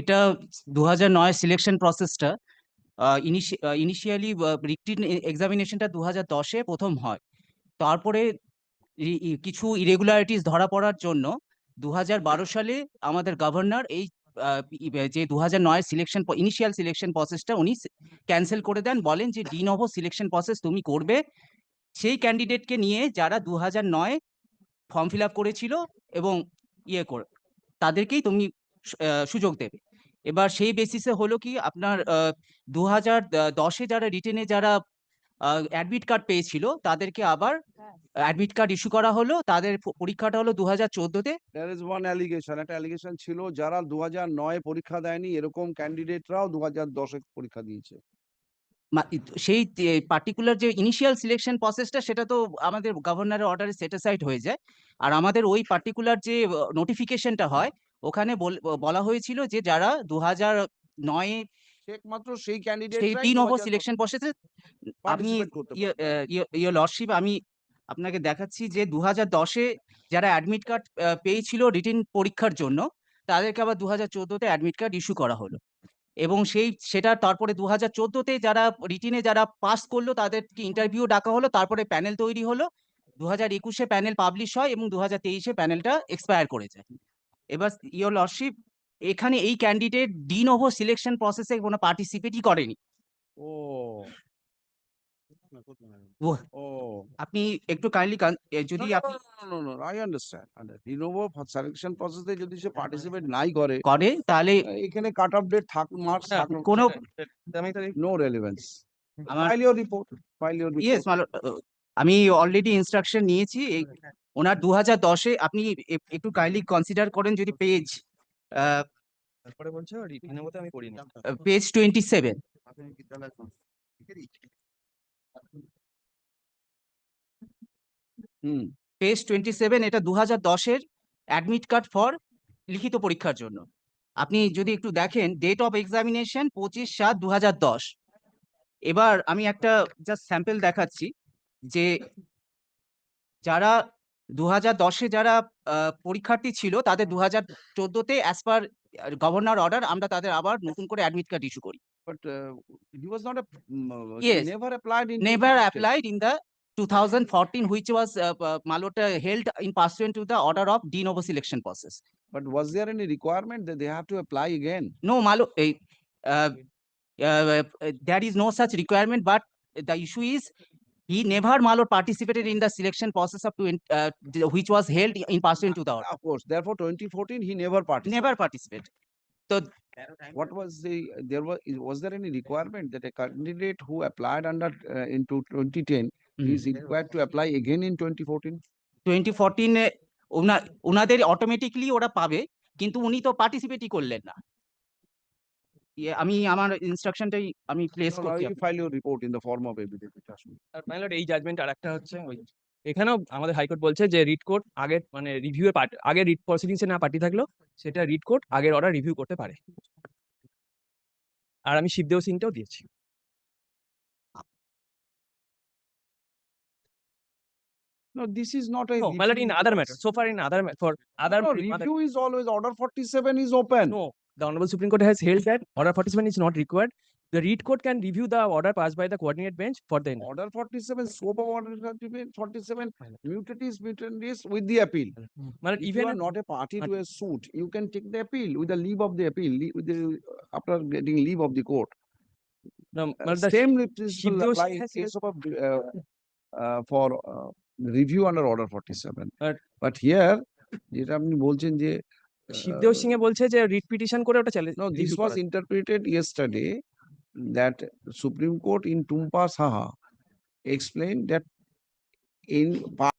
এটা দু হাজার নয় সিলেকশন প্রসেসটা ইনিশিয়ালি রিটিন এক্সামিনেশনটা দু হাজার দশে প্রথম হয়। তারপরে কিছু ইরেগুলারিটিস ধরা পড়ার জন্য দু হাজার বারো সালে আমাদের গভর্নর এই যে দু হাজার নয় সিলেকশন ইনিশিয়াল সিলেকশন প্রসেসটা উনি ক্যান্সেল করে দেন। বলেন যে ডি নভো সিলেকশন প্রসেস তুমি করবে। সেই ক্যান্ডিডেটকে নিয়ে যারা দু হাজার নয় ফর্ম ফিল আপ করেছিল এবং ইয়ে করে, তাদেরকেই তুমি সুযোগ দেবে। এবার সেই বেসিসে হলো কি আপনার দু হাজার দশে যারা রিটেনে যারা অ্যাডমিট কার্ড পেয়েছিল তাদেরকে আবার অ্যাডমিট কার্ড ইস্যু করা হলো। তাদের পরীক্ষাটা হলো দু হাজার চোদ্দোতে There is one allegation, একটা অ্যালিগেশন ছিল যারা দু হাজার নয় পরীক্ষা দেয়নি এরকম ক্যান্ডিডেটরাও দু হাজার দশে পরীক্ষা দিয়েছে। সেই পার্টিকুলার যে ইনিশিয়াল সিলেকশন প্রসেসটা সেটা তো আমাদের গভর্নরের অর্ডারে সেটিসাইড হয়ে যায়। আর আমাদের ওই পার্টিকুলার যে নোটিফিকেশনটা হয় ওখানে বল- হয়েছিল যে যারা দু হাজার নয়ে একমাত্র সেই ক্যান্ডিডেট সেই তিন ওভার সিলেকশন প্রসেসে আমি participate ইয়ে ইয়ে লর্ডশিপ আমি আপনাকে দেখাচ্ছি যে দু হাজার দশে যারা অ্যাডমিট কার্ড পেয়েছিল রিটিন পরীক্ষার জন্য তাদেরকে আবার দু হাজার চোদ্দোতে অ্যাডমিট কার্ড ইস্যু করা হলো। এবং সেই সেটা তারপরে দু হাজার চোদ্দোতে যারা রিটিনে যারা পাস করল তাদেরকে ইন্টারভিউ ডাকা হলো তারপরে প্যানেল তৈরি হলো। দু হাজার একুশে প্যানেল পাবলিশ হয় এবং দু হাজার তেইশে প্যানেলটা এক্সপায়ার করে যায়। এবার ইয়োর লর্ডশিপ এখানে এই ক্যান্ডিডেট ডিন ওভার সিলেকশন প্রসেসে কোনো পার্টিসিপেটই করেনি। ও। আপনি একটু কাইন্ডলি যদি আপনি no, no, রিনোভো সিলেকশন প্রসেসে যদি সে পার্টিসিপেট নাই করে করে তাহলে এখানে কাট অফ ডেট থাক মার্কস হ্যাঁ, কোনো নো রেলেভেন্স আমার file your report file your yes আমি অলরেডি ইনস্ট্রাকশন নিয়েছি এই ওনার দু হাজার দশে আপনি একটু কাইন্ডলি কনসিডার করেন যদি পেজ তারপরে বলছে আমি page twenty seven hmm page twenty seven এটা দু হাজার দশের অ্যাডমিট কার্ড ফর লিখিত পরীক্ষার জন্য। আপনি যদি একটু দেখেন ডেট অফ এক্সামিনেশন পঁচিশ সাত দু হাজার দশ। এবার আমি একটা জাস্ট স্যাম্পেল দেখাচ্ছি যে যারা দু দশে যারা পরীক্ষার্থী ছিল তাদের দু হাজার চোদ্দতে অ্যাজ পার গভর্নর অর্ডার আমরা তাদের আবার নতুন করে অ্যাডমিট কার্ড ইস্যু করি। ইস he never Malo participated in the selection process of twen- uh, which was held in the order. Of course, therefore twenty fourteen, he never participated. Never participate. What was the, there was, was there any requirement that a candidate who applied under, uh, into twenty ten is required to apply again in twenty fourteen? Twenty ফোরটিনে ওনা ওনাদের automatically ওরা পাবে কিন্তু উনি তো পার্টিসিপেটই করলেন না ইয়ে, ইয়ে, আমি আমার ইনস্ট্রাকশনটাই আমি প্লেস করছি you file your report in the form of evidence R my lord এই জাজমেন্ট আর একটা হচ্ছে ওই এখানেও আমাদের হাইকোর্ট বলছে যে মানে রিট কোর্ট আগের মানে রিভিউ এর পার্টি আগের রিট প্রসিডিংস না পার্টি থাকল সেটা রিড কোর্ট আগের অর্ডার রিভিউ করতে পারে আর আমি শিবদেও সিংটাও দিয়েছি No, this is not a no, in other matter. So far in other matter. For other no, review is always order 47 is open. No, the Honorable Supreme Court has held that order forty-seven is not required. The read court can review the order passed by the coordinate bench for the. Order forty-seven, scope of order forty-seven, mutatis mutandis with the appeal. Lord, If you even are not a party but- to a suit, you can take the appeal with the leave of the appeal, with the, after getting leave of the court. no, Uh, the Same principle apply in case of uh, uh, for uh, review under order forty-seven. But- But here, যেটা আপনি বলছেন যে শিবদেব সিং এ বলছে যে writ petition করে ওটা challenge this was interpreted yesterday that Supreme Court in Tumpa Saha explain that in part